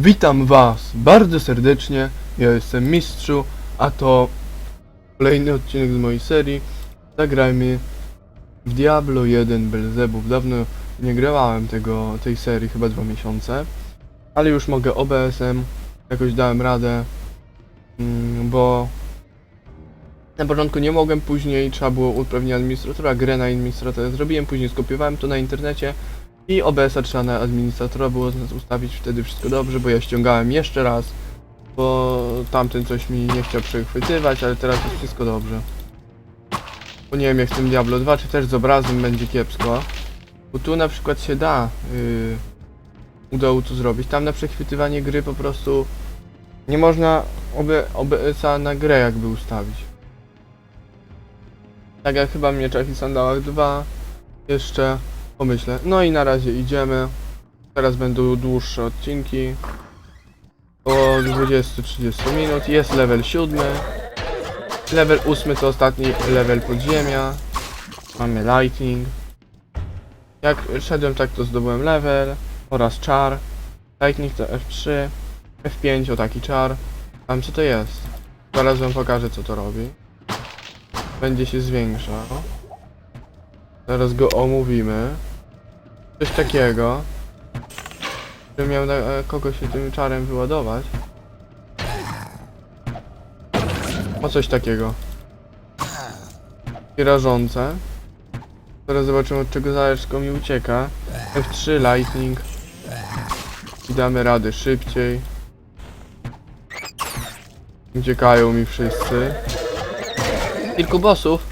Witam Was bardzo serdecznie. Ja jestem Mistrzu, a to kolejny odcinek z mojej serii. Zagrajmy w Diablo 1 Belzebub. Dawno nie grałem tego, tej serii, chyba dwa miesiące. Ale już mogę OBS-em. Jakoś dałem radę. mm, Bo na początku nie mogłem, później trzeba było uprawnić administratora, grę na administratora zrobiłem, później skopiowałem to na internecie i OBS-a trzeba na administratora było ustawić wtedy wszystko dobrze, bo ja ściągałem jeszcze raz, bo tamten coś mi nie chciał przechwytywać, ale teraz jest wszystko dobrze. Bo nie wiem jak z tym Diablo 2, czy też z obrazem będzie kiepsko. Bo tu na przykład się da yy, udało to zrobić. Tam na przechwytywanie gry po prostu nie można OB OBS-a na grę jakby ustawić. Tak jak chyba w Mieczach i Sandałach 2 jeszcze pomyślę. No i na razie idziemy. Teraz będą dłuższe odcinki. Około 20-30 minut. Jest level 7. Level 8 to ostatni level podziemia. Mamy lightning. Jak szedłem tak to zdobyłem level oraz czar. Lightning to F3. F5 o taki czar. Tam co to jest? Zaraz wam pokażę co to robi. Będzie się zwiększał. Zaraz go omówimy. Coś takiego. Że miał na, e, kogoś się tym czarem wyładować. O coś takiego. Rażące. Teraz zobaczymy od czego zależy, tylko mi ucieka. F3 Lightning. I damy radę szybciej. Uciekają mi wszyscy. Kilku bossów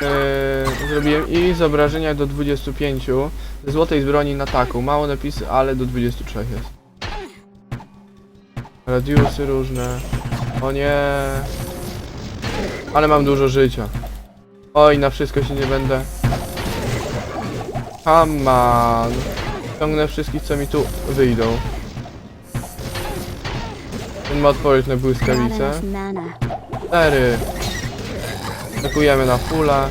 Eee, zrobiłem i z obrażenia do 25 złotej broni na taką, mało napisy, ale do 23 jest. Radiusy różne. O nie. Ale mam dużo życia. Oj, na wszystko się nie będę. On. Ciągnę wszystkich, co mi tu wyjdą. Ten ma odpowiedź na błyskawice. Cztery. Atakujemy na fulla.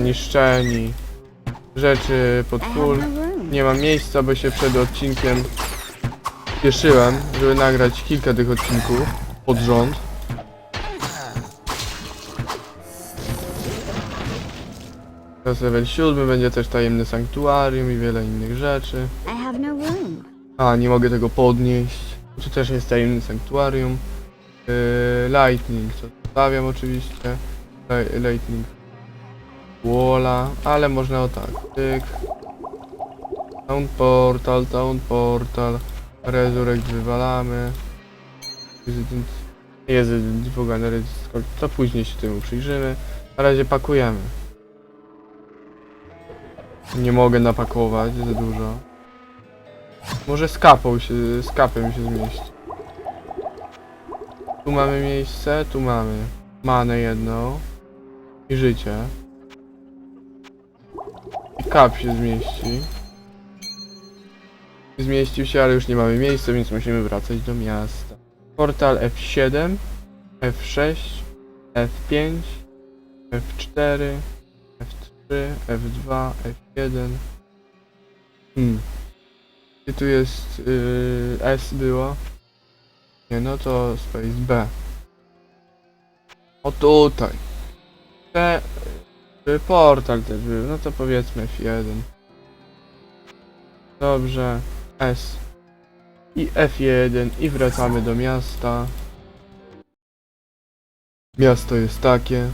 Niszczeni. Rzeczy pod full. Nie mam miejsca, bo się przed odcinkiem spieszyłem, żeby nagrać kilka tych odcinków pod rząd. Teraz level 7, będzie też tajemne sanktuarium i wiele innych rzeczy. No. A, nie mogę tego podnieść. Tu też jest tajemny sanktuarium. Yy, lightning, co zostawiam oczywiście. Li- Lightning. Walla, ale można o tak. Tyk. Town portal, town portal. Resurrect wywalamy. Resident... Resident Pogany Resident To później się temu przyjrzymy. Na razie pakujemy. Nie mogę napakować za dużo. Może z kapą się, z kapem się zmieści. Tu mamy miejsce, tu mamy manę jedną i życie. Kap się zmieści. Zmieścił się, ale już nie mamy miejsca, więc musimy wracać do miasta. Portal F7, F6, F5, F4, F3, F2, F1. Hmm. Gdzie tu jest yy, S było? Nie, no to space B. O tutaj. Te, portal też był, no to powiedzmy F1. Dobrze. S. I F1 i wracamy do miasta. Miasto jest takie.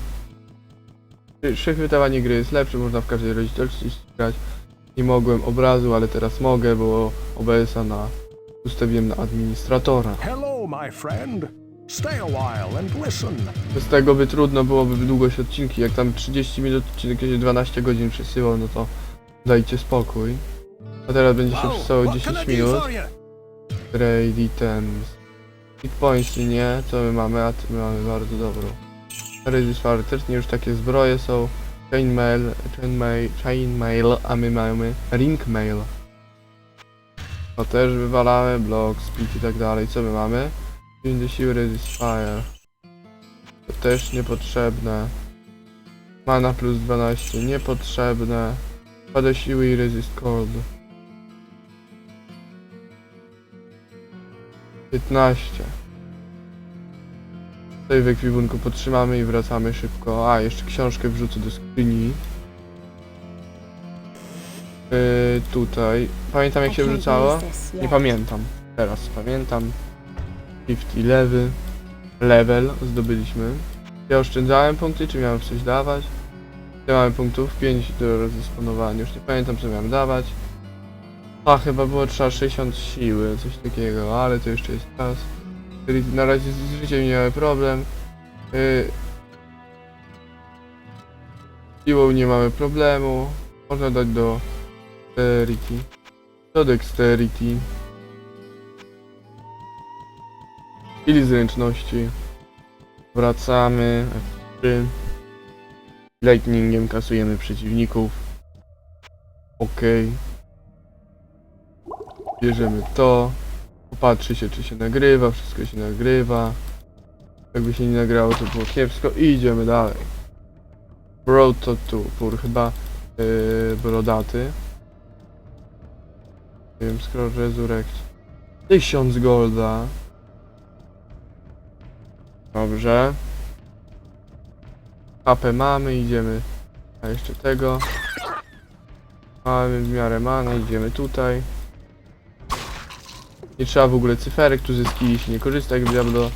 Przechwytywanie gry jest lepsze, można w każdej rozdzielczości grać. Nie mogłem obrazu, ale teraz mogę, bo OBS-a na ustawiłem na administratora. Hello, my friend. Stay a while and listen. Bez tego by trudno byłoby wydługość odcinki. Jak tam 30 minut odcinek się 12 godzin przesyłał, no to dajcie spokój. A teraz będzie się przesyłało what can 10 I do minut. Trade items. Hit points nie, co my mamy? A my mamy bardzo dobrą. Resist nie już takie zbroje są. Chainmail, chainmail, chainmail, a my mamy ringmail. To też wywalamy, block, speed i tak dalej. Co my mamy? Inny siły resist fire. To też niepotrzebne. Mana plus 12, niepotrzebne. Pada siły i resist cold. 15. Tutaj w ekwipunku podtrzymamy i wracamy szybko. A, jeszcze książkę wrzucę do skrzyni. Yy, tutaj. Pamiętam jak się wrzucało? Nie pamiętam. Teraz pamiętam. 50 level. Level zdobyliśmy. Ja oszczędzałem punkty, czy miałem coś dawać? Ja mamy punktów 5 do rozdysponowania. Już nie pamiętam co miałem dawać. A chyba było trzeba 60 siły, coś takiego, ale to jeszcze jest czas. Czyli na razie z życiem nie mamy problem. Yy... Siłą nie mamy problemu. Można dać do dexterity. Do dexterity. Chwili zręczności. Wracamy. F3. Lightningiem kasujemy przeciwników. Ok. Bierzemy to. Popatrzy się czy się nagrywa, wszystko się nagrywa. Jakby się nie nagrało to było kiepsko i idziemy dalej. Broad to tu, pur chyba yy, brodaty. Nie wiem, skoro resurrect. 1000 golda. Dobrze. Papę mamy, idziemy. A jeszcze tego. Mamy w miarę mamy, idziemy tutaj. Nie trzeba w ogóle cyferek tu zyskiliśmy, nie korzysta jak w Diablo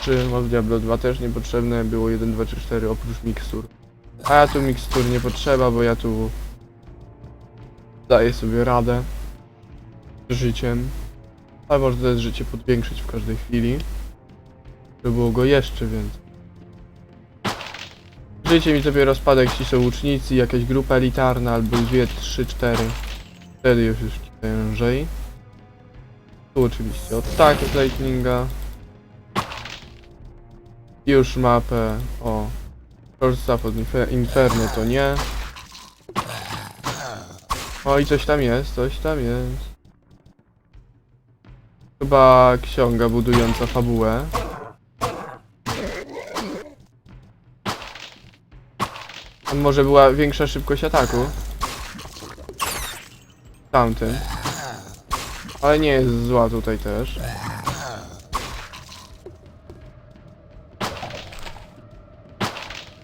3, no w Diablo 2 też niepotrzebne było 1, 2, 3, 4 oprócz mikstur. A ja tu mikstur nie potrzeba, bo ja tu daję sobie radę z życiem. Ale można też życie podwiększyć w każdej chwili. Żeby było go jeszcze więcej. Życie mi dopiero spada, jak ci są łucznicy, jakaś grupa elitarna, albo dwie, trzy, cztery. Wtedy już już ciężej. Tu oczywiście od z Lightninga. Już mapę, o. Korsa od Infer Inferno to nie. O i coś tam jest, coś tam jest. Chyba ksiąga budująca fabułę. Może była większa szybkość ataku. Tamtym. Ale nie jest zła tutaj też.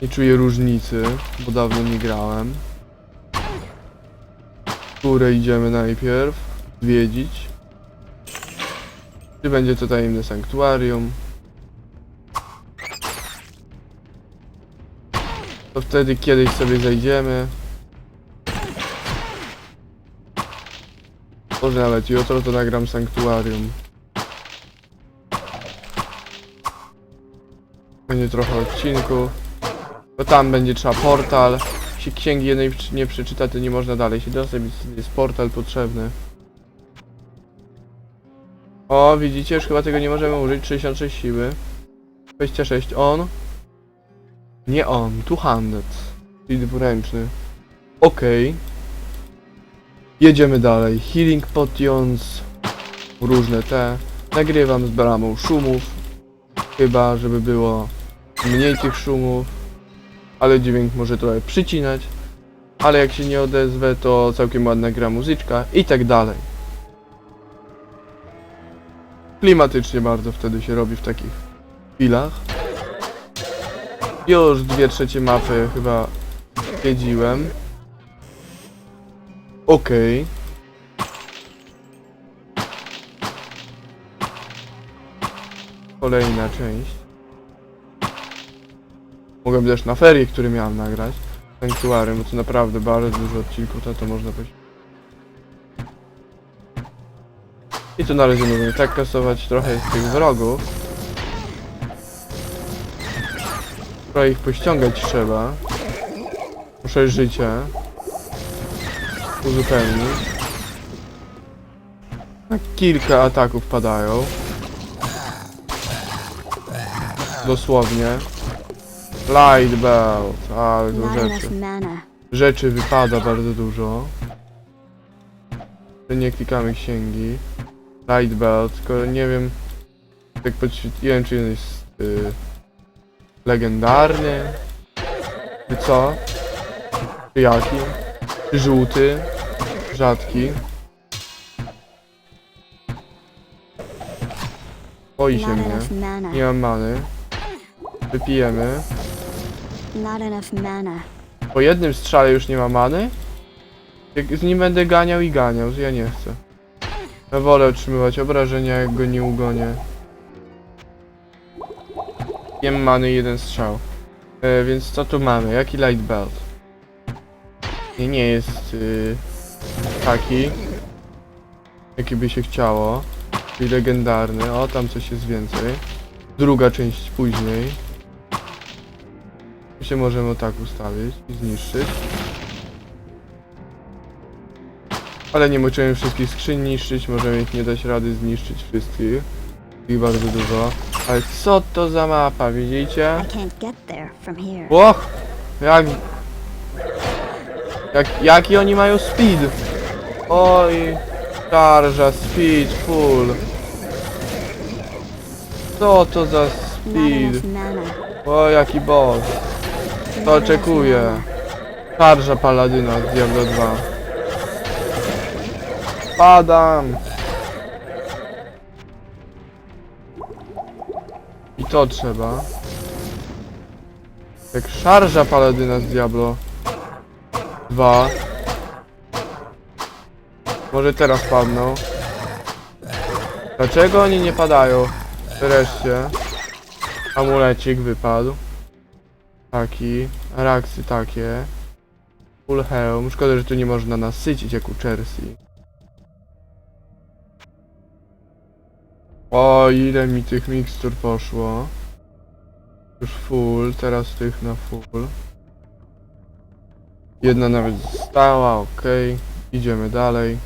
Nie czuję różnicy, bo dawno nie grałem. Górę idziemy najpierw. Zwiedzić. Czy będzie to tajemne sanktuarium? To wtedy kiedyś sobie zejdziemy. Może nawet jutro to nagram sanktuarium. Będzie trochę odcinków. Bo tam będzie trzeba portal. Jeśli księgi jednej nie przeczyta, to nie można dalej się dostać, jest portal potrzebny. O, widzicie, już chyba tego nie możemy użyć. 66 siły. 26 on. Nie on, two-handed. Czyli dwuręczny. Okej. Jedziemy dalej. Healing potions. Różne te. Nagrywam z bramą szumów. Chyba, żeby było mniej tych szumów. Ale dźwięk może trochę przycinać. Ale jak się nie odezwę, to całkiem ładna gra muzyczka i tak dalej. Klimatycznie bardzo wtedy się robi w takich chwilach. Już dwie trzecie mapy chyba zwiedziłem. Okej. Kolejna część. Mogłem też na ferie, które miałem nagrać. Sanktuarium, bo to naprawdę bardzo dużo odcinków, to, to można powiedzieć. I tu na razie możemy tak kasować trochę z tych wrogów. Trochę ich pościągać trzeba. Muszę życie uzupełnić. Na kilka ataków padają. Dosłownie. Light belt, ale rzeczy. Rzeczy wypada bardzo dużo. Nie klikamy księgi. Light belt, tylko nie wiem. Tak podświetliłem, czy jest y, legendarny. Czy co? Czy jaki? Czy żółty? Rzadki. Boi się mnie. Nie mam many. Wypijemy. Po jednym strzale już nie ma many? Jak z nim będę ganiał i ganiał, ja nie chcę. Ja wolę otrzymywać obrażenia, jak go nie ugonię. Jem many i jeden strzał. E, więc co tu mamy? Jaki light belt? Nie, nie jest y, taki. Jaki by się chciało. Czyli legendarny. O, tam coś jest więcej. Druga część później. Tu się możemy tak ustawić i zniszczyć. Ale nie możemy wszystkich skrzyń niszczyć, możemy ich nie dać rady zniszczyć wszystkich. Ich bardzo dużo. Ale co to za mapa, widzicie? I. Och! Jak... Jak, jaki oni mają speed? Oj... Szarża, speed, full. Co to za speed? O, jaki boss. To oczekuję. Szarża paladyna z Diablo 2. Padam! To trzeba. Jak szarża paladyna z Diablo 2. Może teraz padną. Dlaczego oni nie padają? Wreszcie. Amulecik wypadł. Taki. Raksy takie. Full helm. Szkoda, że tu nie można nasycić jak u Chelsea. O, ile mi tych mikstur poszło. Już full, teraz tych na full. Jedna nawet stała, ok. Idziemy dalej.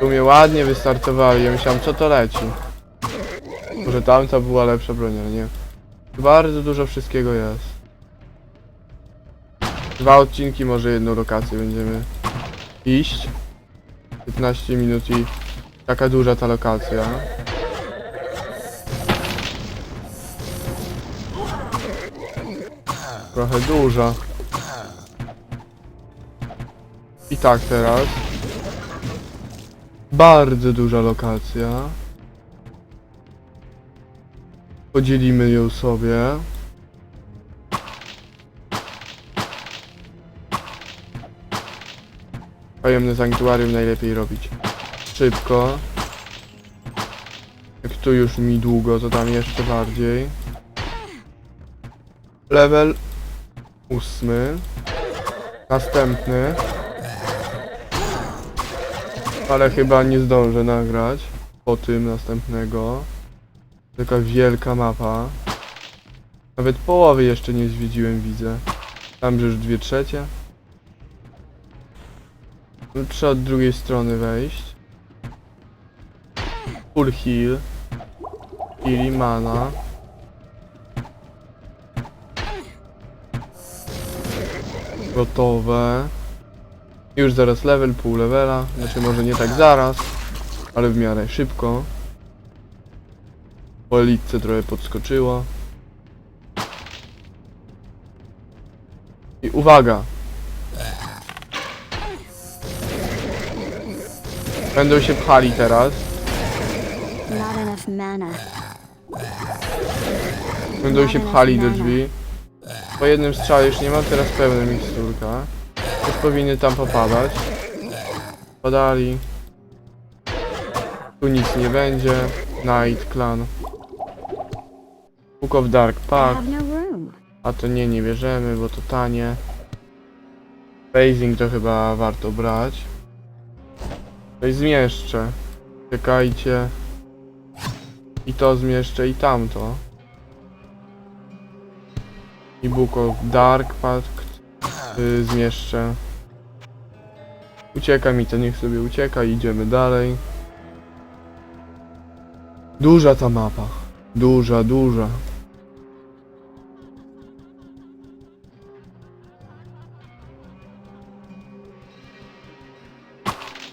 Tu mnie ładnie wystartowali, ja myślałem co to leci. Może tamta była lepsza broń, ale nie. Bardzo dużo wszystkiego jest. Dwa odcinki, może jedną lokację będziemy iść. 15 minut i taka duża ta lokacja. Trochę duża. I tak teraz. Bardzo duża lokacja. Podzielimy ją sobie. Tajemne sanktuarium najlepiej robić szybko. Jak tu już mi długo, to tam jeszcze bardziej. Level ósmy. Następny. Ale chyba nie zdążę nagrać po tym następnego. Taka wielka mapa. Nawet połowy jeszcze nie zwiedziłem, widzę. Tam, już dwie trzecie. Trzeba od drugiej strony wejść. Full heal. Heal mana. Gotowe. Już zaraz level, pół levela. Znaczy może nie tak zaraz, ale w miarę szybko. Po elitce trochę podskoczyło. I uwaga! Będą się pchali teraz. Enough mana. Będą się pchali do drzwi. Po jednym strzale już nie mam teraz pełna miksturka. Już powinny tam popadać. Podali. Tu nic nie będzie. Night Clan. Book of Dark have no. A to nie, nie bierzemy, bo to tanie. Phasing to chyba warto brać. Coś zmieszczę. Czekajcie. I to zmieszczę, i tamto. I Book of Dark Pact y, zmieszczę. Ucieka mi to, niech sobie ucieka, idziemy dalej. Duża ta mapa. Duża, duża.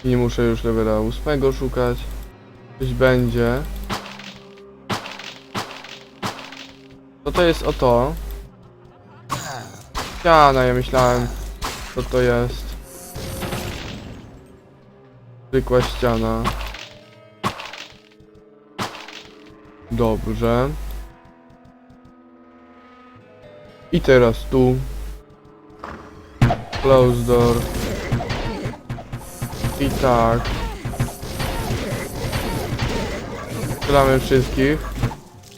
Nie muszę już levela 8 szukać. Coś będzie. Co to jest o to? Ściana, ja myślałem, co to jest. Zwykła ściana. Dobrze. I teraz tu. Close door. I tak. Strzelamy wszystkich,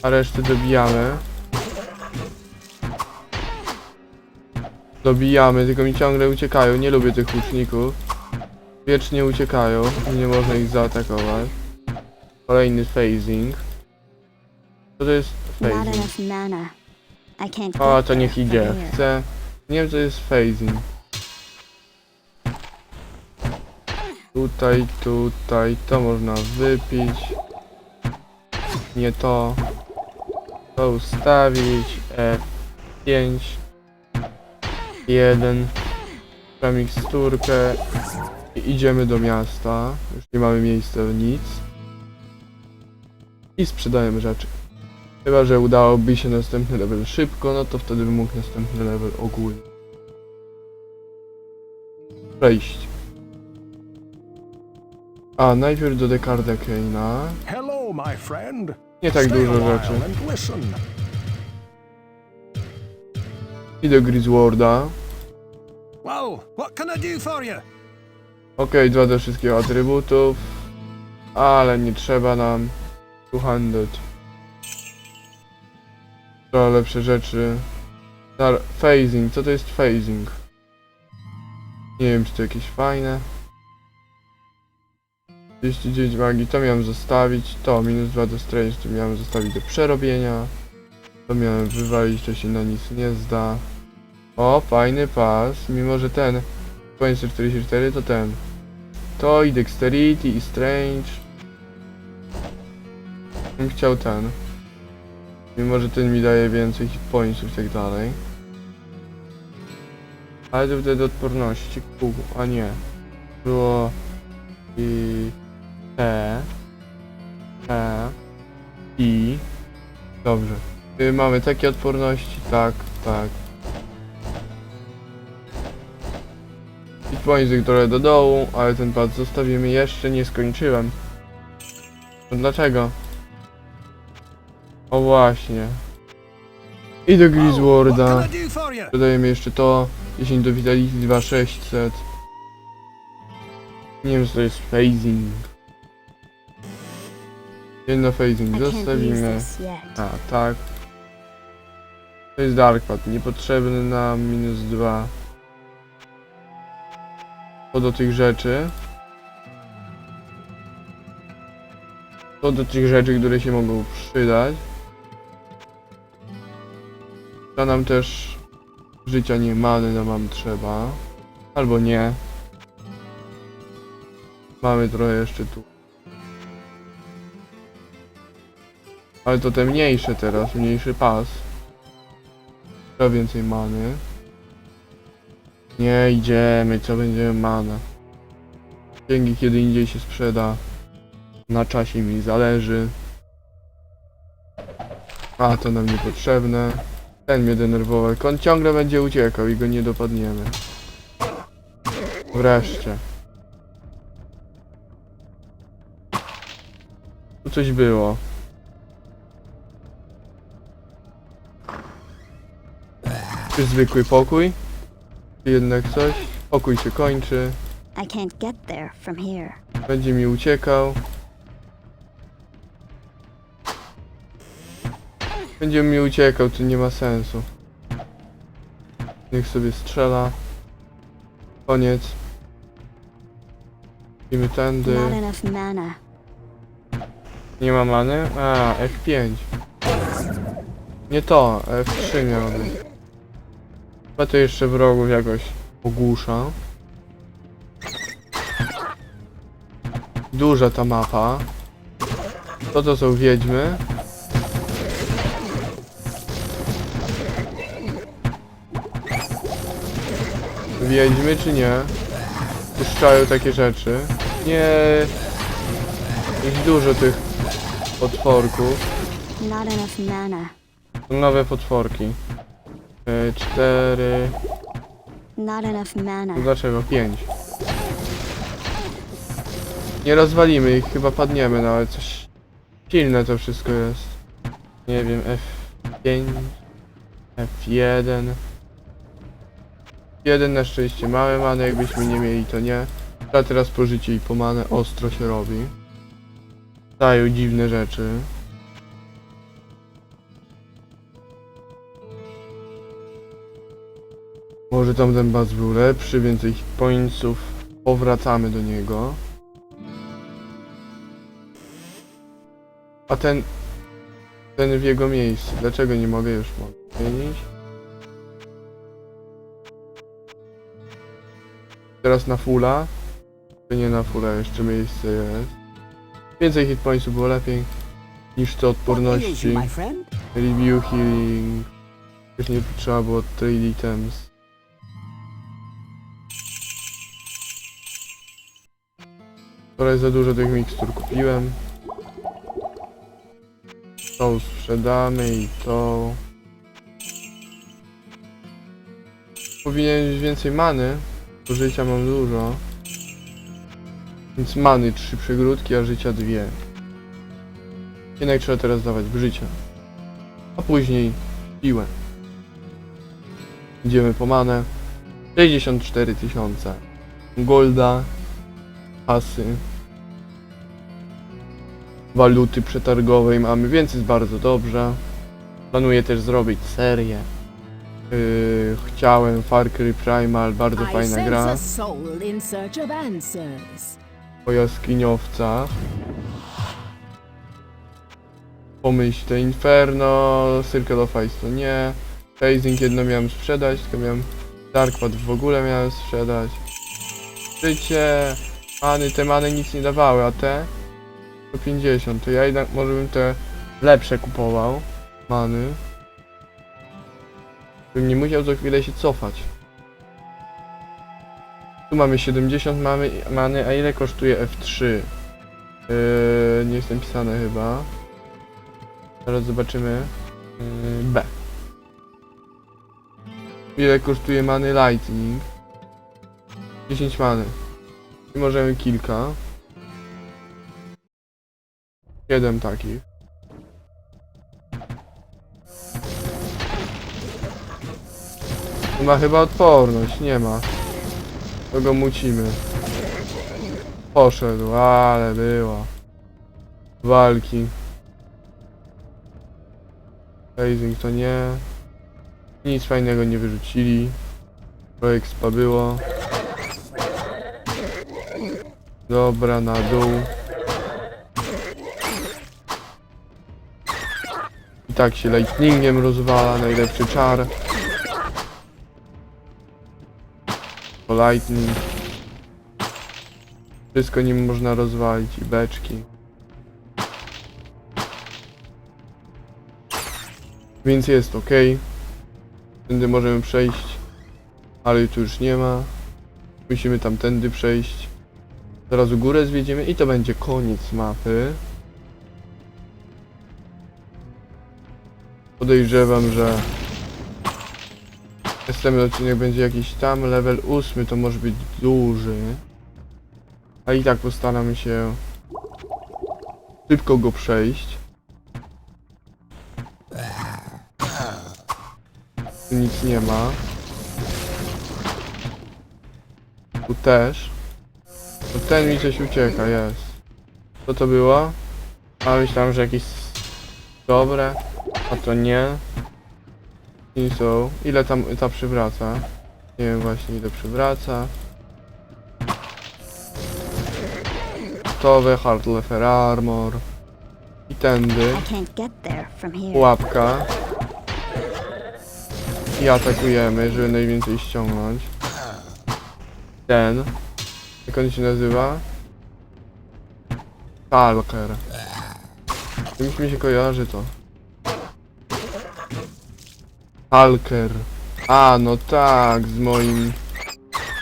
a resztę dobijamy. Dobijamy, tylko mi ciągle uciekają. Nie lubię tych łuczników. Wiecznie uciekają nie można ich zaatakować. Kolejny phasing. Co to jest phasing? O, to niech idzie. Chcę... Nie wiem co jest phasing. Tutaj, tutaj, to można wypić. Nie to. To ustawić. F5. 1. Na miksturkę. I idziemy do miasta. Już nie mamy miejsca w nic. I sprzedajemy rzeczy. Chyba, że udałoby się następny level szybko, no to wtedy bym mógł następny level ogólnie przejść. A, najpierw do Decarda Kane'a. Nie tak dużo rzeczy. I do Grisworda. Well, what can I do for you? Okej, dwa do wszystkich atrybutów. Ale nie trzeba nam. Two-handed. Trzeba lepsze rzeczy. Dar phasing, co to jest phasing? Nie wiem, czy to jakieś fajne. 39 magii, to miałem zostawić. To, minus 2 do strange, to miałem zostawić do przerobienia. To miałem wywalić, to się na nic nie zda. O, fajny pas, mimo że ten 44 to ten. To i Dexterity i Strange. Bym chciał ten. Mimo, że ten mi daje więcej hit pointsów i tak dalej. Ale to wtedy odporności. Kół, a nie. Było i T. E. I. Dobrze. Y, mamy takie odporności, tak, tak. Pointsy trochę do dołu, ale ten pad zostawimy jeszcze, nie skończyłem. No dlaczego? O właśnie. I do Grisworda. Dodajemy jeszcze to. 10 do Vitality 2600. Nie wiem co to jest phasing. Jedno phasing zostawimy. A, tak. To jest Darkpad, niepotrzebny nam minus 2. To do tych rzeczy. To do tych rzeczy, które się mogą przydać. To nam też życia nie mamy, no mam trzeba. Albo nie. Mamy trochę jeszcze tu. Ale to te mniejsze teraz, mniejszy pas. Trzeba więcej many. Nie idziemy, co będziemy mana. Księgi kiedy indziej się sprzeda. Na czasie mi zależy. A to nam niepotrzebne. Ten mnie denerwował. On ciągle będzie uciekał i go nie dopadniemy. Wreszcie. Tu coś było. Czy zwykły pokój? Czy jednak coś? Pokój się kończy. I can't get there from here. Będzie mi uciekał. Będzie mi uciekał, to nie ma sensu. Niech sobie strzela. Koniec. Idziemy tędy. Not enough mana. Nie ma many? A, F5. Nie to, F3 miał być. Chyba to jeszcze wrogów jakoś ogłusza. Duża ta mapa. To to są wiedźmy. Wiedźmy czy nie? Puszczają takie rzeczy. Nie. Jest dużo tych potworków. Są nowe potworki. Cztery. Not enough mana. Dlaczego? Pięć. Nie rozwalimy ich, chyba padniemy, no ale coś silne to wszystko jest. Nie wiem, F5, F1. Jeden na szczęście mamy manę, jakbyśmy nie mieli to nie. A teraz pożycie i pomanę ostro się robi. Dają dziwne rzeczy. Może tamten bas był lepszy, więcej hit pointsów. Powracamy do niego. A ten... Ten w jego miejscu. Dlaczego nie mogę już mogę zmienić? Teraz na fulla. To nie na fulla, jeszcze miejsce jest. Więcej hit pointsów było lepiej niż ails odporności. Review healing. Już nie trzeba było trade items. Trochę za dużo tych mikstur kupiłem. To sprzedamy i to. Powinien mieć więcej many, bo życia mam dużo. Więc many trzy przegródki, a życia dwie. Jednak trzeba teraz dawać w życie a później piłę. Idziemy po manę. 64 tysiące. Golda. Kasy. Waluty przetargowej mamy, więc jest bardzo dobrze. Planuję też zrobić serię. Yy, chciałem Far Cry Primal, bardzo fajna gra. o jaskiniowcach. Pomyśl, te Inferno, Circle of Ice to nie. Phasing jedno miałem sprzedać, tylko miałem Darkpad w ogóle miałem sprzedać. Życie, many, te many nic nie dawały, a te? 150, to ja jednak może bym te lepsze kupował. Many. Bym nie musiał co chwilę się cofać. Tu mamy 70 mamy, many, a ile kosztuje F3? Yy, nie jest napisane chyba. Zaraz zobaczymy. Yy, B. Ile kosztuje many Lightning? 10 many. I możemy kilka. 7 takich. Ma chyba odporność, nie ma. To go mucimy. Poszedł, ale było. Walki. Phasing to nie. Nic fajnego nie wyrzucili. Projekt spa było. Dobra, na dół. I tak się lightningiem rozwala, najlepszy czar. To lightning. Wszystko nim można rozwalić i beczki. Więc jest ok. Tędy możemy przejść. Ale tu już nie ma. Musimy tamtędy przejść. Zaraz u górę zwiedziemy i to będzie koniec mapy. Podejrzewam, że następny odcinek będzie jakiś tam. Level 8 to może być duży. A i tak postaramy się szybko go przejść. Tu nic nie ma. Tu też. To ten mi coś ucieka, jest. Co to było? A myślałem, że jakieś dobre, a to nie. I są. Ile tam ta przywraca? Nie wiem właśnie ile przywraca. Gotowe, hard leather armor. I tędy. Pułapka. I atakujemy, żeby najwięcej ściągnąć. Ten. Jak on się nazywa? Talker. Czymś mi się kojarzy to. Talker. A, no tak, z moim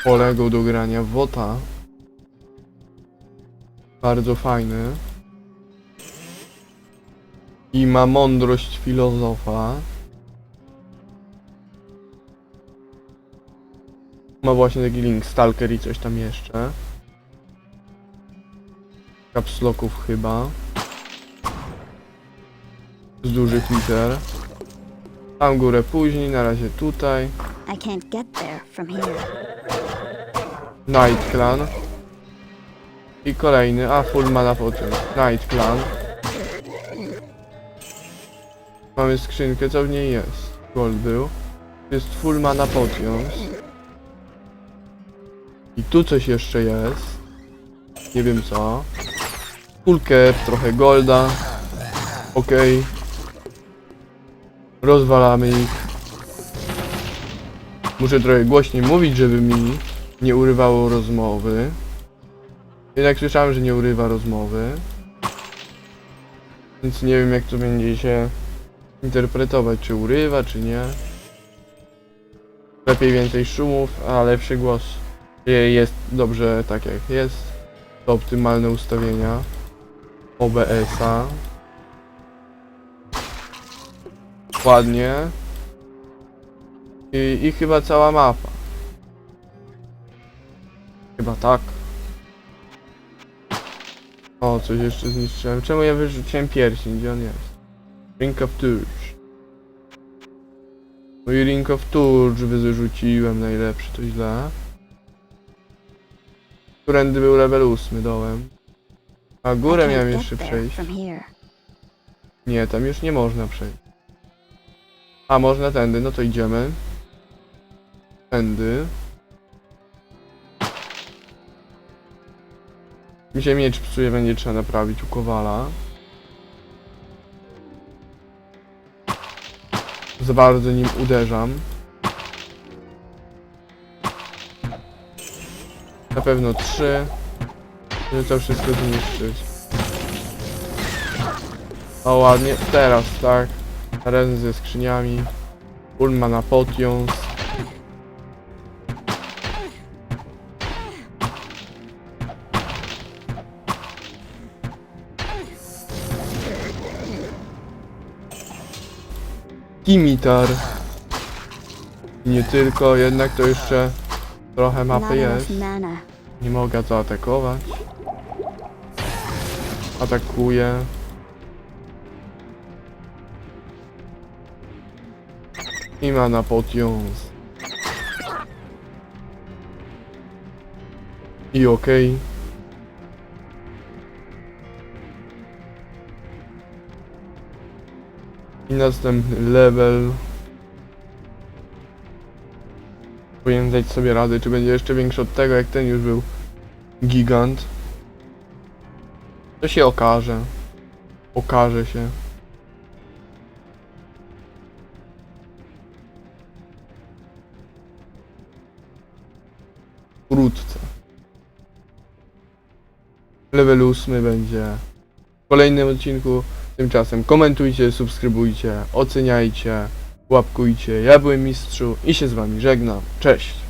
kolegą do grania WOTA. Bardzo fajny. I ma mądrość filozofa. Ma właśnie taki link Stalker i coś tam jeszcze. Capsloków chyba. z dużych liter. Tam górę później, na razie tutaj. Night Clan. I kolejny, a full mana pociąg. Night Clan. Mamy skrzynkę, co w niej jest? Gold był. Jest full mana potions. Tu coś jeszcze jest. Nie wiem co. Cap, trochę golda. Okej. Rozwalamy ich. Muszę trochę głośniej mówić, żeby mi nie urywało rozmowy. Jednak słyszałem, że nie urywa rozmowy. Więc nie wiem jak to będzie się interpretować, czy urywa, czy nie. Lepiej więcej szumów, a lepszy głos. Je- Jest dobrze tak jak jest. To optymalne ustawienia OBS-a. Ładnie. I, I chyba cała mapa. Chyba tak. O, coś jeszcze zniszczyłem. Czemu ja wyrzuciłem pierścień? Gdzie on jest? Ring of Turge. No i Ring of Turge wyrzuciłem najlepszy, to źle. Którędy był level 8 dołem. A górę miałem jeszcze przejść. Nie, tam już nie można przejść. A, można tędy, no to idziemy. Tędy. Mi się miecz psuje, będzie trzeba naprawić u Kowala. Za bardzo nim uderzam. Na pewno trzy. Żeby to wszystko zniszczyć. O ładnie, teraz tak. Razem ze skrzyniami. Ulma na potions. Kimitar. Nie tylko, jednak to jeszcze trochę mapy jest. Nie mogę zaatakować. Atakuję. I ma na potions. I okej. I następny level. Powinien dać sobie radę, czy będzie jeszcze większy od tego, jak ten już był gigant. To się okaże. Okaże się. Wkrótce. Level 8 będzie w kolejnym odcinku. Tymczasem komentujcie, subskrybujcie, oceniajcie, łapkujcie. Ja byłem mistrzu i się z wami żegnam. Cześć!